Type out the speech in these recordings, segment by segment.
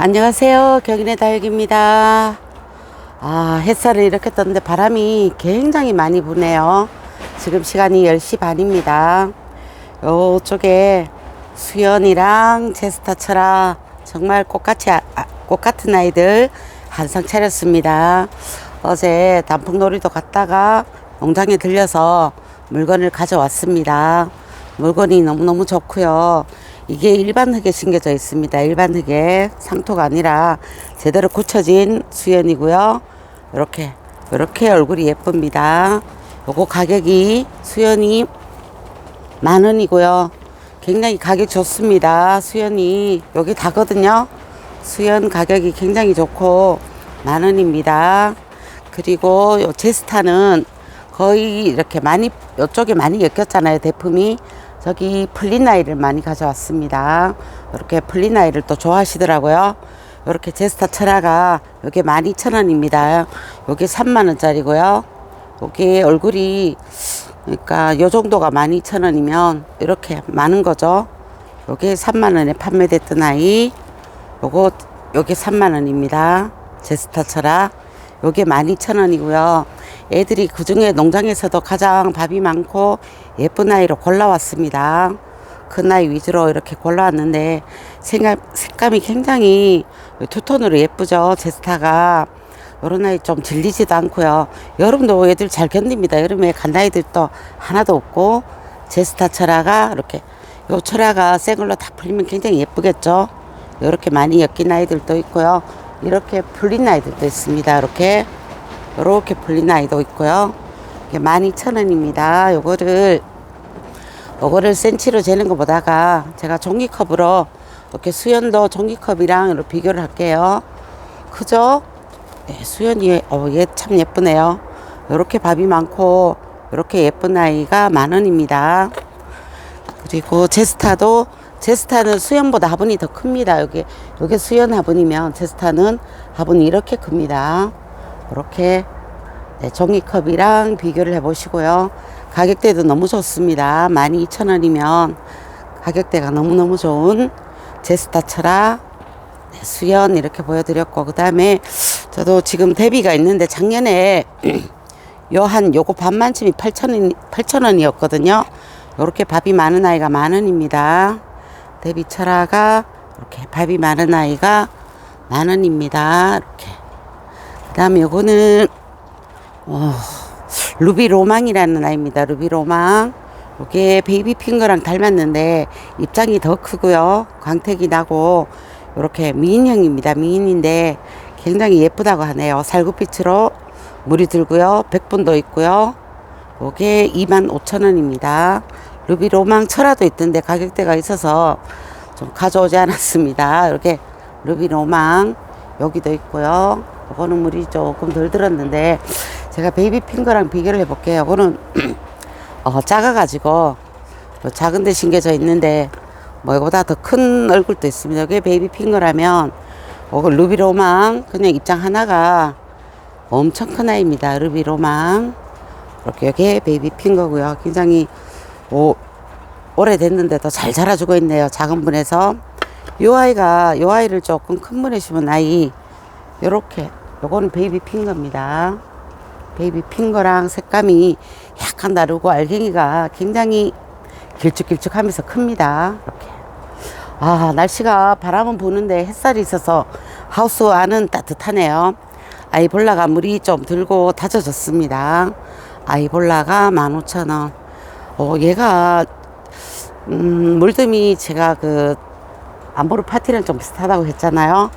안녕하세요. 경인의 다육입니다. 아, 햇살을 이렇게 떴는데 바람이 굉장히 많이 부네요. 지금 시간이 10시 반입니다. 요쪽에 수연이랑 제스타처럼 정말 꽃같이, 아, 아, 꽃 같은 아이들 한상 차렸습니다. 어제 단풍놀이도 갔다가 농장에 들려서 물건을 가져왔습니다. 물건이 너무너무 좋고요. 이게 일반 흙에 심겨져 있습니다. 일반 흙에 상토가 아니라 제대로 굳혀진 수연이고요. 이렇게 이렇게 얼굴이 예쁩니다. 요거 가격이 수연이 만 원이고요. 굉장히 가격 좋습니다. 수연이 여기 다거든요. 수연 가격이 굉장히 좋고 만 원입니다. 그리고 요 제스타는 거의 이렇게 많이 이쪽에 많이 엮였잖아요. 대품이 저기 플리나이를 많이 가져왔습니다. 이렇게 플리나이를 또 좋아하시더라고요. 이렇게 제스타 철화가 이게 12,000원입니다. 요게 3만원짜리고요. 요게 얼굴이 그러니까 요 정도가 12,000원이면 이렇게 많은 거죠. 요게 3만원에 판매됐던 아이 요거 요게 3만원입니다. 제스타 철화 요게 12,000원이고요. 애들이 그 중에 농장에서도 가장 밥이 많고 예쁜 아이로 골라왔습니다. 큰 아이 위주로 이렇게 골라왔는데 색감, 색감이 굉장히 투톤으로 예쁘죠. 제스타가. 요런 아이 좀 질리지도 않고요. 여름도 애들 잘 견딥니다. 여름에 간 아이들도 하나도 없고 제스타 철화가 이렇게 요 철화가 새 걸로 다 풀리면 굉장히 예쁘겠죠. 이렇게 많이 엮인 아이들도 있고요. 이렇게 풀린 아이들도 있습니다. 이렇게 이렇게 풀린 아이도 있고요. 이게 12,000원입니다. 요거를 요거를 센치로 재는 것보다가 제가 종이컵으로 이렇게 수연도 종이컵이랑 이렇게 비교를 할게요. 그죠? 네, 수연이 어, 얘 참 예쁘네요. 이렇게 밥이 많고 이렇게 예쁜 아이가 만 원입니다. 그리고 제스타도 제스타는 수연보다 화분이 더 큽니다. 여기 여기 수연 화분이면 제스타는 화분이 이렇게 큽니다. 이렇게 네, 종이컵이랑 비교를 해보시고요. 가격대도 너무 좋습니다. 12,000원이면 가격대가 너무너무 좋은 제스타 철화 네, 수연 이렇게 보여드렸고 그 다음에 저도 지금 대비가 있는데 작년에 요 한 요거 반만쯤이 8,000원 8,000원이었거든요. 요렇게 밥이 많은 아이가 만 원입니다. 대비 철화가 이렇게 밥이 많은 아이가 만 원입니다. 이렇게 그 다음에 요거는 어, 루비 로망이라는 아이입니다. 루비 로망. 이게 베이비 핑거랑 닮았는데 입장이 더 크고요. 광택이 나고 이렇게 미인형입니다. 미인인데 굉장히 예쁘다고 하네요. 살구빛으로 물이 들고요. 백분도 있고요. 이게 25,000원입니다. 루비 로망 철화도 있던데 가격대가 있어서 좀 가져오지 않았습니다. 이렇게 루비 로망 여기도 있고요. 이거는 물이 조금 덜 들었는데 제가 베이비 핑거랑 비교를 해볼게요. 이거는 어, 작아가지고 뭐 작은 데 심겨져 있는데 뭐 이거보다 더 큰 얼굴도 있습니다. 이게 베이비 핑거라면 이거 루비 로망 그냥 입장 하나가 엄청 큰 아이입니다. 루비 로망 이렇게 이게 베이비 핑거고요. 굉장히 오, 오래됐는데도 잘 자라주고 있네요. 작은 분에서 요 아이가 요 아이를 조금 큰 분에 심은 아이 요렇게 요거는 베이비 핑거입니다. 베이비 핑거랑 색감이 약간 다르고 알갱이가 굉장히 길쭉길쭉하면서 큽니다. 이렇게. 아, 날씨가 바람은 부는데 햇살이 있어서 하우스 안은 따뜻하네요. 아이볼라가 물이 좀 들고 다져졌습니다. 아이볼라가 15,000원. 어, 얘가, 음, 물듬이 제가 그, 안보르 파티랑 좀 비슷하다고 했잖아요.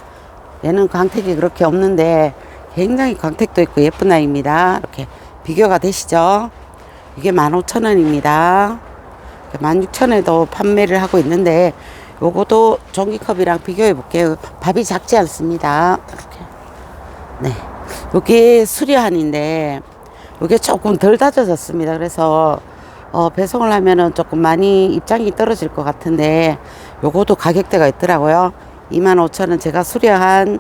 얘는 광택이 그렇게 없는데 굉장히 광택도 있고 예쁜 아이입니다. 이렇게 비교가 되시죠? 이게 15,000원입니다. 16,000원에도 판매를 하고 있는데 요거도 종이컵이랑 비교해 볼게요. 밥이 작지 않습니다. 이렇게. 네. 요게 수리한인데 요게 조금 덜 다져졌습니다. 그래서 어, 배송을 하면은 조금 많이 입장이 떨어질 것 같은데 요거도 가격대가 있더라고요. 25,000원 제가 수리한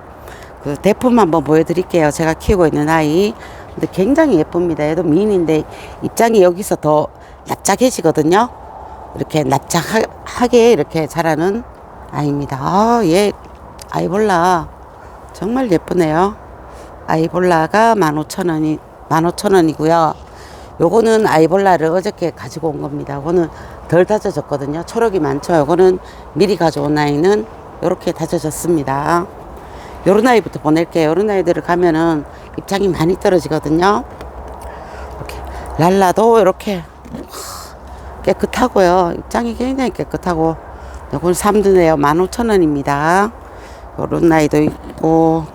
그 대품 한번 보여드릴게요. 제가 키우고 있는 아이. 근데 굉장히 예쁩니다. 얘도 미인인데 입장이 여기서 더 납작해지거든요. 이렇게 납작하게 이렇게 자라는 아이입니다. 아, 얘 아이볼라 정말 예쁘네요. 아이볼라가 15,000원이 15,000원이고요. 요거는 아이볼라를 어저께 가지고 온 겁니다. 요거는 덜 다져졌거든요. 초록이 많죠. 요거는 미리 가져온 아이는 요렇게 다져졌습니다. 요런 아이부터 보낼게요. 요런 아이들을 가면은 입장이 많이 떨어지거든요. 이렇게 랄라도 이렇게 깨끗하고요. 입장이 굉장히 깨끗하고 요건 3두네요. 15,000원입니다. 요런 아이도 있고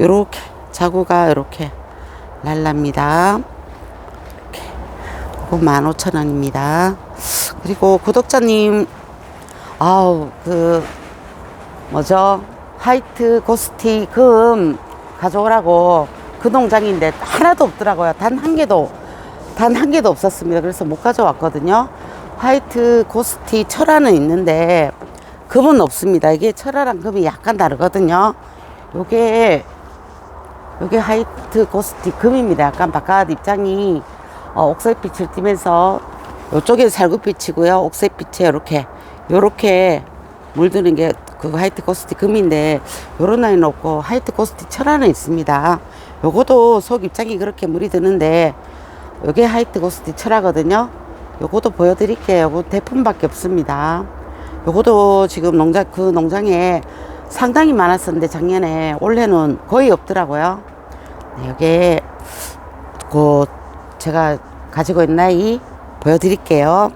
요렇게 자구가 요렇게 랄랍니다. 이렇게 요거 15,000원입니다. 그리고 구독자님 아우 그 뭐죠? 화이트 고스티 금 가져오라고 그 농장인데 하나도 없더라고요. 단 한 개도 단 한 개도 없었습니다. 그래서 못 가져왔거든요. 화이트 고스티 철화는 있는데 금은 없습니다. 이게 철화랑 금이 약간 다르거든요. 요게 요게 화이트 고스티 금입니다. 약간 바깥 입장이 어, 옥색빛을 띠면서 요쪽에 살구빛이고요. 옥색빛에 요렇게 요렇게 물드는 게그 화이트 고스티 금인데 요런 아이는 없고 화이트 고스티 철화는 있습니다. 요거도 속 입장이 그렇게 물이 드는데 요게 화이트 고스티 철화거든요. 요거도 보여드릴게요. 요거 대품밖에 없습니다. 요거도 지금 농장 그 농장에 상당히 많았었는데 작년에 올해는 거의 없더라고요. 네, 요게 그 제가 가지고 있는 아이 보여드릴게요.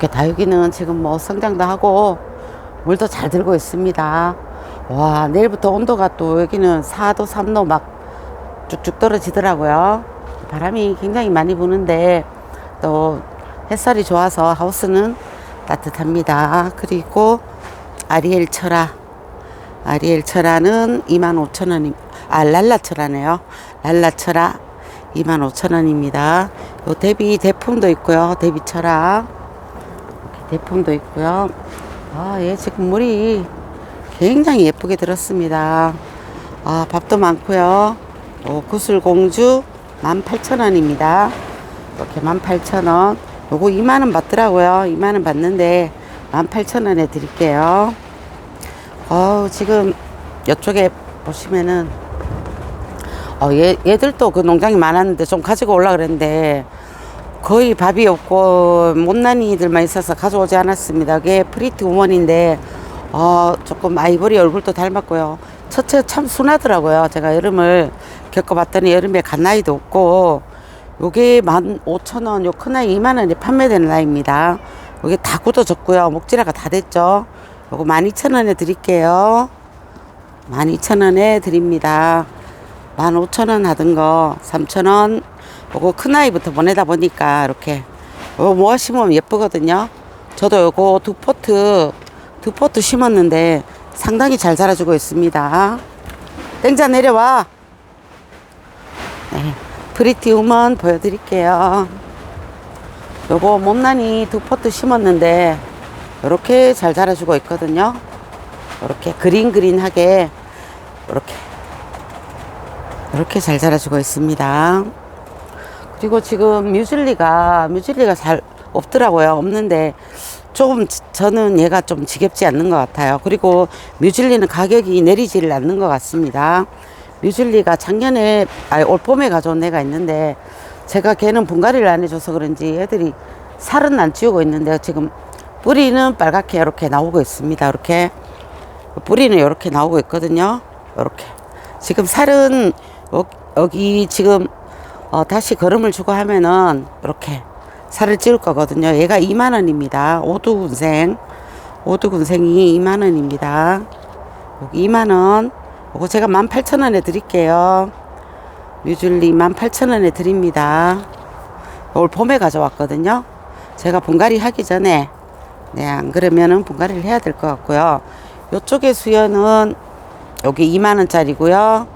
이렇게 다육이는 지금 뭐 성장도 하고 물도 잘 들고 있습니다. 와 내일부터 온도가 또 여기는 4도 3도 막 쭉쭉 떨어지더라고요. 바람이 굉장히 많이 부는데 또 햇살이 좋아서 하우스는 따뜻합니다. 그리고 아리엘 철아 아리엘 철아는 25,000원이 아 랄라 철아네요. 랄라 철아 25,000원입니다. 요 대비 대품도 있고요. 대비 철아 대품도 있고요. 아, 얘 지금 물이 굉장히 예쁘게 들었습니다. 아, 밥도 많고요. 어, 구슬공주 18,000원입니다. 이렇게 18,000원. 요거 2만원 받더라고요. 2만원 받는데 18,000원에 드릴게요. 어 지금 이쪽에 보시면은 어, 얘, 얘들도 그 농장이 많았는데 좀 가지고 올라 그랬는데 거의 밥이 없고 못난이 들만 있어서 가져오지 않았습니다. 그게 프리티 우먼인데 어, 조금 아이보리 얼굴도 닮았고요. 첫째 참 순하더라고요. 제가 여름을 겪어봤더니 여름에 간 나이도 없고 요게 만 오천 원, 요 큰 아이 2만 원에 판매되는 아이입니다. 요게 다 굳어졌고요. 목질화가 다 됐죠. 요거 12,000원에 드릴게요. 12,000원에 드립니다. 15,000원 하던 거 3,000원. 요거 큰 아이부터 보내다 보니까 이렇게 요거 모아 심으면 예쁘거든요. 저도 요거 두 포트 두 포트 심었는데 상당히 잘 자라주고 있습니다. 땡자 내려와. 네. 프리티 우먼 보여드릴게요. 요거 못난이 두 포트 심었는데 이렇게 잘 자라주고 있거든요. 이렇게 그린 그린하게 이렇게 이렇게 잘 자라주고 있습니다. 그리고 지금 뮤즐리가 뮤즐리가 잘 없더라고요. 없는데 조금 지- 저는 얘가 좀 지겹지 않는 것 같아요. 그리고 뮤즐리는 가격이 내리지를 않는 것 같습니다. 뮤즐리가 작년에 아니 올 봄에 가져온 애가 있는데 제가 걔는 분갈이를 안 해줘서 그런지 애들이 살은 안 찌우고 있는데 지금 뿌리는 빨갛게 이렇게 나오고 있습니다. 이렇게 뿌리는 이렇게 나오고 있거든요. 이렇게 지금 살은 여- 여기 지금 어, 다시 걸음을 주고 하면은 이렇게 살을 찌울 거거든요. 얘가 2만 원입니다. 오두군생 오두군생이 2만 원입니다. 여기 2만 원. 요거 제가 18,000원에 드릴게요. 뮤즐리 18,000원에 드립니다. 올 봄에 가져왔거든요. 제가 분갈이 하기 전에 네, 안 그러면은 분갈이를 해야 될 것 같고요. 요쪽에 수연은 여기 2만 원짜리고요.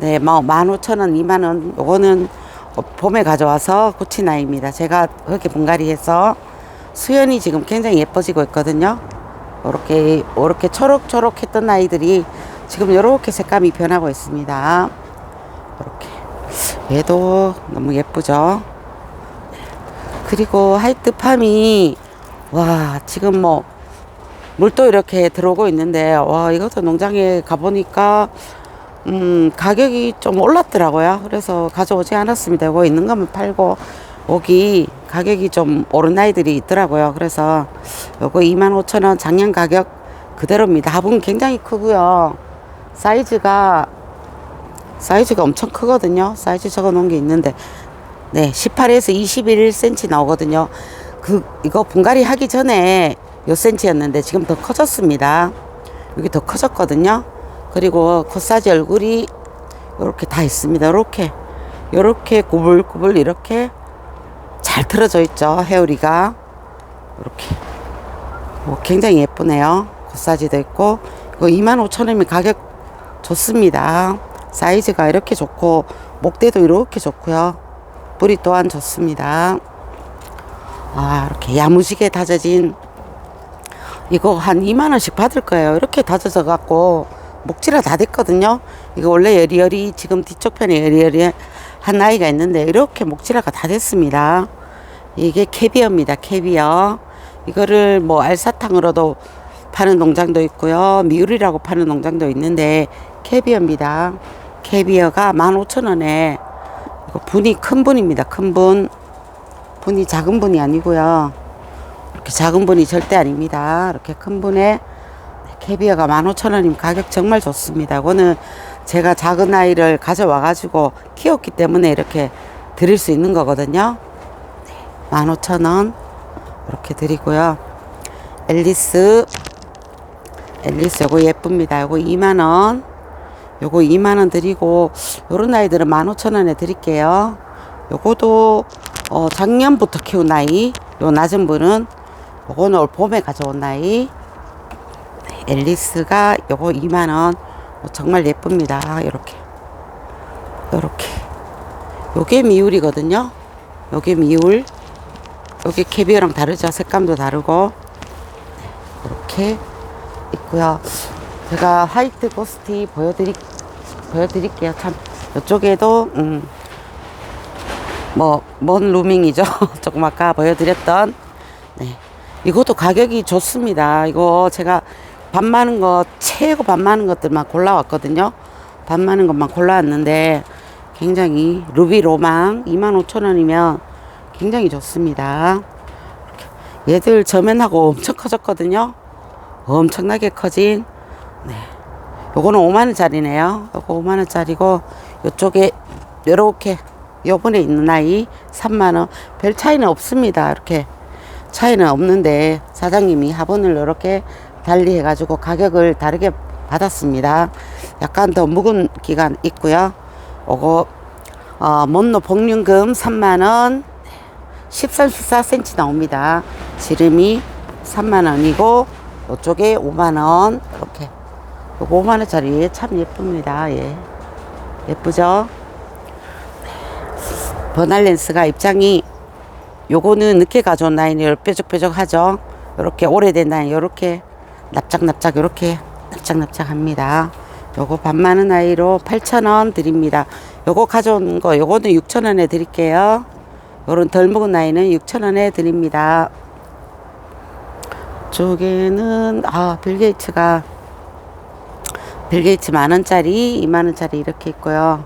네, 뭐 15,000원, 2만 원. 요거는 어, 봄에 가져와서 고친 아이입니다. 제가 그렇게 분갈이해서 수연이 지금 굉장히 예뻐지고 있거든요. 이렇게 이렇게 초록초록했던 아이들이 지금 이렇게 색감이 변하고 있습니다. 이렇게 얘도 너무 예쁘죠. 그리고 하이트 팜이 와 지금 뭐 물도 이렇게 들어오고 있는데 와 이것도 농장에 가보니까 음 가격이 좀 올랐더라고요. 그래서 가져오지 않았습니다. 이거 있는 거면 팔고 여기 가격이 좀 오른 아이들이 있더라고요. 그래서 요거 25,000원 작년 가격 그대로입니다. 화분 굉장히 크고요. 사이즈가 사이즈가 엄청 크거든요. 사이즈 적어 놓은 게 있는데. 네 18에서 21cm 나오거든요. 그 이거 분갈이 하기 전에 몇 cm였는데 지금 더 커졌습니다. 여기 더 커졌거든요 그리고 코사지 얼굴이 이렇게 다 있습니다. 이렇게 이렇게 구불구불 이렇게 잘 틀어져 있죠 헤어리가. 이렇게. 뭐 굉장히 예쁘네요. 코사지도 있고. 이거 25,000원이면 가격 좋습니다. 사이즈가 이렇게 좋고 목대도 이렇게 좋고요. 뿌리 또한 좋습니다. 아 이렇게 야무지게 다져진 이거 한 2만원씩 받을 거예요. 이렇게 다져져 갖고 목질화 다 됐거든요. 이거 원래 여리여리 지금 뒤쪽 편에 여리여리 한 아이가 있는데 이렇게 목질화가 다 됐습니다. 이게 캐비어입니다 캐비어. 이거를 뭐 알사탕으로도 파는 농장도 있고요. 미울이라고 파는 농장도 있는데 캐비어입니다. 캐비어가 15,000원에 이거 분이 큰 분입니다 큰 분. 분이 작은 분이 아니고요. 이렇게 작은 분이 절대 아닙니다. 이렇게 큰 분에 캐비어가 15,000원이면 가격 정말 좋습니다. 이거는 제가 작은 아이를 가져와 가지고 키웠기 때문에 이렇게 드릴 수 있는 거거든요. 네, 15,000원 이렇게 드리고요. 앨리스 앨리스 요거 예쁩니다. 요거 2만 원. 요거 2만 원 드리고 요런 아이들은 15,000원에 드릴게요. 요거도 어 작년부터 키운 아이. 요 낮은 분은 요거는 올 봄에 가져온 아이. 앨리스가 요거 2만원. 정말 예쁩니다. 이렇게. 요렇게. 요게 미울이거든요. 요게 미울 요게 캐비어랑 다르죠? 색감도 다르고. 이렇게 있고요. 제가 화이트 고스티 보여드리, 보여드릴게요. 참 이쪽에도 음, 뭐먼 루밍이죠? 조금 아까 보여드렸던. 네. 이것도 가격이 좋습니다. 이거 제가 밥 많은 거 최고 밥 많은 것들만 골라왔거든요. 밥 많은 것만 골라왔는데 굉장히 루비 로망 25,000원이면 굉장히 좋습니다. 얘들 저면하고 엄청 커졌거든요. 엄청나게 커진 네. 요거는 5만원짜리네요. 요거 5만원짜리고 요쪽에 요렇게 요번에 있는 아이 3만원 별 차이는 없습니다. 이렇게 차이는 없는데 사장님이 화분을 이렇게 달리 해가지고 가격을 다르게 받았습니다. 약간 더 묵은 기간 있고요. 요거 어, 못노 복륜금 3만원 13, 14cm 나옵니다. 지름이 3만원이고 이쪽에 5만원 이렇게 요거 5만원짜리 참 예쁩니다. 예. 예쁘죠? 버날렌스가 입장이 요거는 늦게 가져온 라인이 뾰족뾰족하죠. 이렇게 오래된 라인 이렇게 납작납작 이렇게 납작납작합니다. 요거 반 많은 아이로 8,000원 드립니다. 요거 가져온 거 요거는 6,000원에 드릴게요. 요런 덜 먹은 아이는 6,000원에 드립니다. 쪽에는 아 빌 게이츠가 빌 게이츠 만 원짜리 2만 원짜리 이렇게 있고요.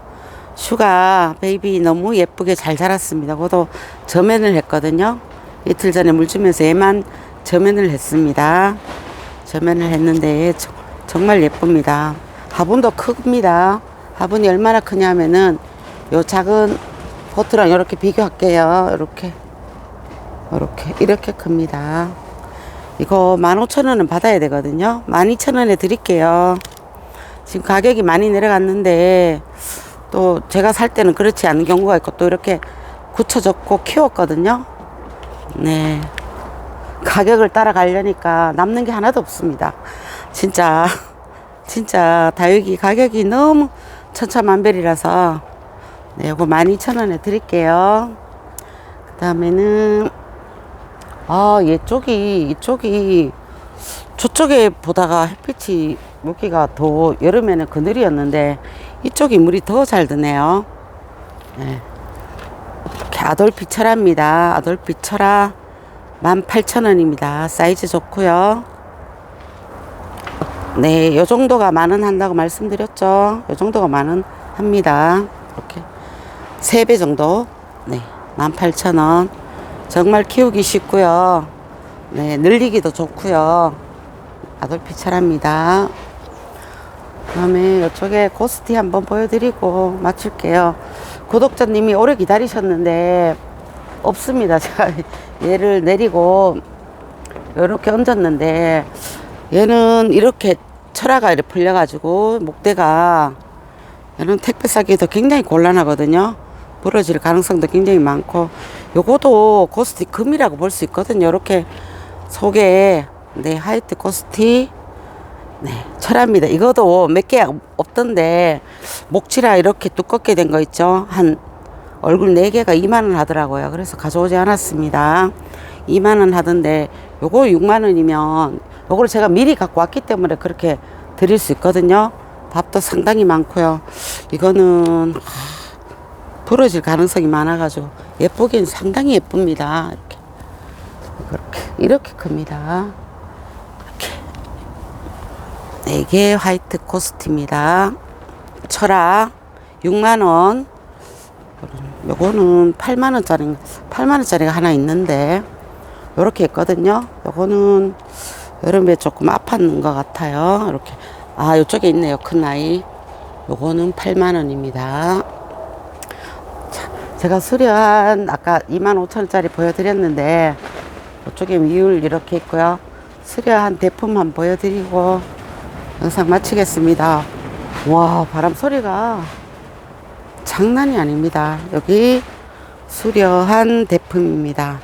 슈가 베이비 너무 예쁘게 잘 자랐습니다. 그것도 저면을 했거든요. 이틀 전에 물 주면서 얘만 저면을 했습니다. 저면을 했는데 저, 정말 예쁩니다. 화분도 큽니다. 화분이 얼마나 크냐면은 요 작은 포트랑 이렇게 비교할게요. 이렇게 이렇게 이렇게 큽니다. 이거 15,000원은 받아야 되거든요. 12,000원에 드릴게요. 지금 가격이 많이 내려갔는데 또 제가 살 때는 그렇지 않은 경우가 있고 또 이렇게 굳혀졌고 키웠거든요. 네. 가격을 따라가려니까 남는 게 하나도 없습니다. 진짜, 진짜 다육이 가격이 너무 천차만별이라서 네, 요거 12,000원에 드릴게요. 그 다음에는 아, 얘쪽이, 이쪽이 저쪽에 보다가 햇빛이 물기가 더 여름에는 그늘이었는데 이쪽이 물이 더 잘 드네요. 네. 아돌피 철화입니다. 아돌피 철화 18,000원입니다. 사이즈 좋고요. 네, 요 정도가 만원 한다고 말씀드렸죠. 요 정도가 만원 합니다. 이렇게 세 배 정도. 네, 18,000원. 정말 키우기 쉽고요. 네, 늘리기도 좋고요. 아돌피 철합니다. 그다음에 이쪽에 고스티 한번 보여드리고 마칠게요. 구독자님이 오래 기다리셨는데 없습니다. 제가 얘를 내리고 이렇게 얹었는데 얘는 이렇게 철화가 이렇게 풀려가지고 목대가 얘는 택배 싸기도 굉장히 곤란하거든요. 부러질 가능성도 굉장히 많고 요거도 고스티 금이라고 볼 수 있거든요. 이렇게 속에 네 화이트 고스티 네 철합니다. 이것도 몇 개 없던데 목치라 이렇게 두껍게 된 거 있죠. 한 얼굴 네 개가 2만 원 하더라고요. 그래서 가져오지 않았습니다. 2만 원 하던데 요거 6만 원이면 요거를 제가 미리 갖고 왔기 때문에 그렇게 드릴 수 있거든요. 밥도 상당히 많고요. 이거는 하, 부러질 가능성이 많아가지고 예쁘긴 상당히 예쁩니다. 이렇게 그렇게 이렇게 큽니다. 이렇게 이게 화이트 코스트입니다. 철학 6만 원. 요거는 8만 원짜리 8만 원짜리가 하나 있는데 요렇게 있거든요. 요거는 여름에 조금 아팠는 것 같아요. 이렇게 아 요쪽에 있네요. 큰 아이. 요거는 8만 원입니다. 자, 제가 수려한 아까 2만 5천 원짜리 보여드렸는데 이쪽에 미울 이렇게 있고요. 수려한 대품 한번 보여드리고 영상 마치겠습니다. 와 바람 소리가 장난이 아닙니다. 여기 수려한 대품입니다.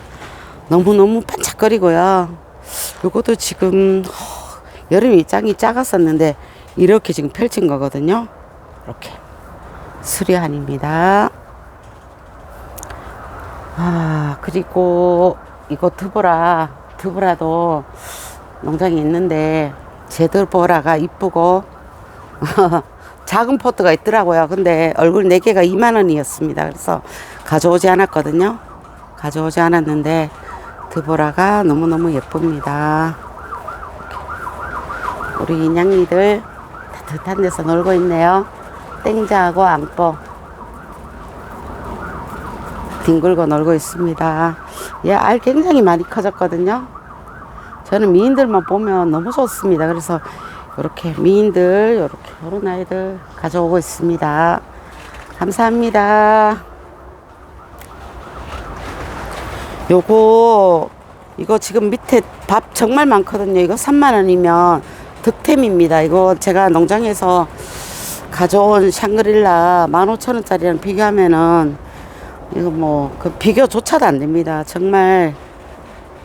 너무너무 반짝거리고요. 요것도 지금 허, 여름 입장이 작았었는데 이렇게 지금 펼친 거거든요. 이렇게 수려한입니다. 아 그리고 이거 드보라 드보라도 농장에 있는데 제드보라가 이쁘고 작은 포트가 있더라고요. 근데 얼굴 4개가 2만 원이었습니다. 그래서 가져오지 않았거든요. 가져오지 않았는데 드보라가 너무너무 예쁩니다. 우리 인양이들 따뜻한 데서 놀고 있네요. 땡자하고 앙뽀 뒹굴고 놀고 있습니다. 얘알 굉장히 많이 커졌거든요. 저는 미인들만 보면 너무 좋습니다. 그래서 이렇게 미인들, 이렇게 이런 아이들 가져오고 있습니다. 감사합니다. 요거 이거 지금 밑에 밥 정말 많거든요. 이거 3만 원이면 득템입니다. 이거 제가 농장에서 가져온 샹그릴라 15,000원짜리랑 비교하면은 이거 뭐 그 비교조차도 안 됩니다. 정말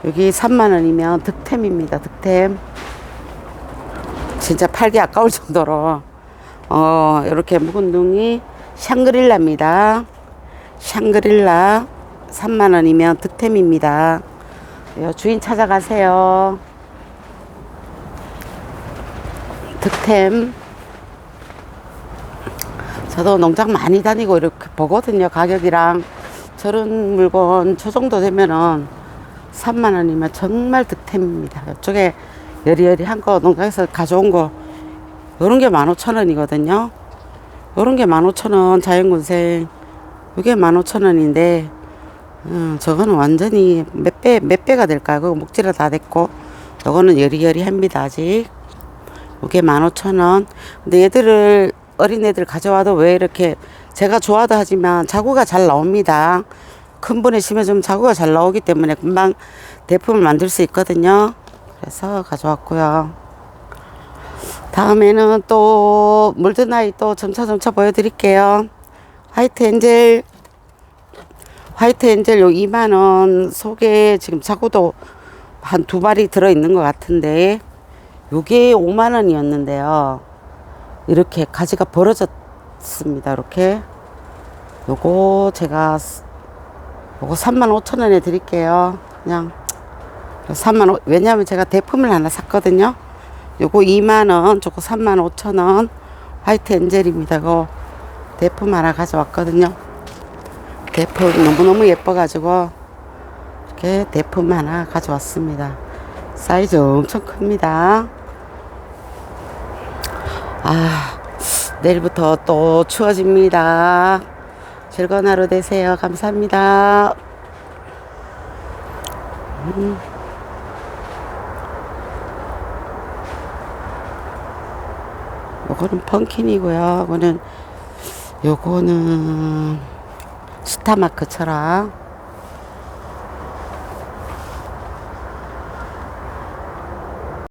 여기 3만 원이면 득템입니다. 득템. 진짜 팔기 아까울 정도로 어 이렇게 묵은 둥이 샹그릴라입니다. 샹그릴라 3만 원이면 득템입니다. 요 주인 찾아가세요. 득템. 저도 농장 많이 다니고 이렇게 보거든요. 가격이랑 저런 물건 저 정도 되면은 3만 원이면 정말 득템입니다. 이쪽에 여리여리한 거 농장에서 가져온 거 요런 게 15,000원이거든요. 요런 게 15,000원 자연군생. 이게 15,000원인데 음, 저거는 완전히 몇 배, 몇 배가 될까요? 그거 목질을 다 됐고 요거는 여리여리합니다 아직. 이게 15,000원. 근데 얘들을 어린애들 가져와도 왜 이렇게 제가 좋아도 하지만 자구가 잘 나옵니다. 큰 분에 심어주면 자구가 잘 나오기 때문에 금방 대품을 만들 수 있거든요 그래서 가져왔고요. 다음에는 또 아이 또 점차 점차 보여드릴게요. 화이트 엔젤 화이트 엔젤 요 2만원 속에 지금 자구도 한두 마리 들어있는 것 같은데 요게 5만원이었는데요. 이렇게 가지가 벌어졌습니다. 이렇게 요거 제가 요거 3만 5천원에 드릴게요. 그냥 3만 5, 왜냐면 제가 대품을 하나 샀거든요. 요거 2만 원, 저거 3만 5천 원. 화이트 엔젤입니다. 이거 대품 하나 가져왔거든요. 대품 너무너무 예뻐가지고 이렇게 대품 하나 가져왔습니다. 사이즈 엄청 큽니다. 아, 내일부터 또 추워집니다. 즐거운 하루 되세요. 감사합니다. 음. 요거는 펑킨이고요. 요거는 요거는 스타마크처럼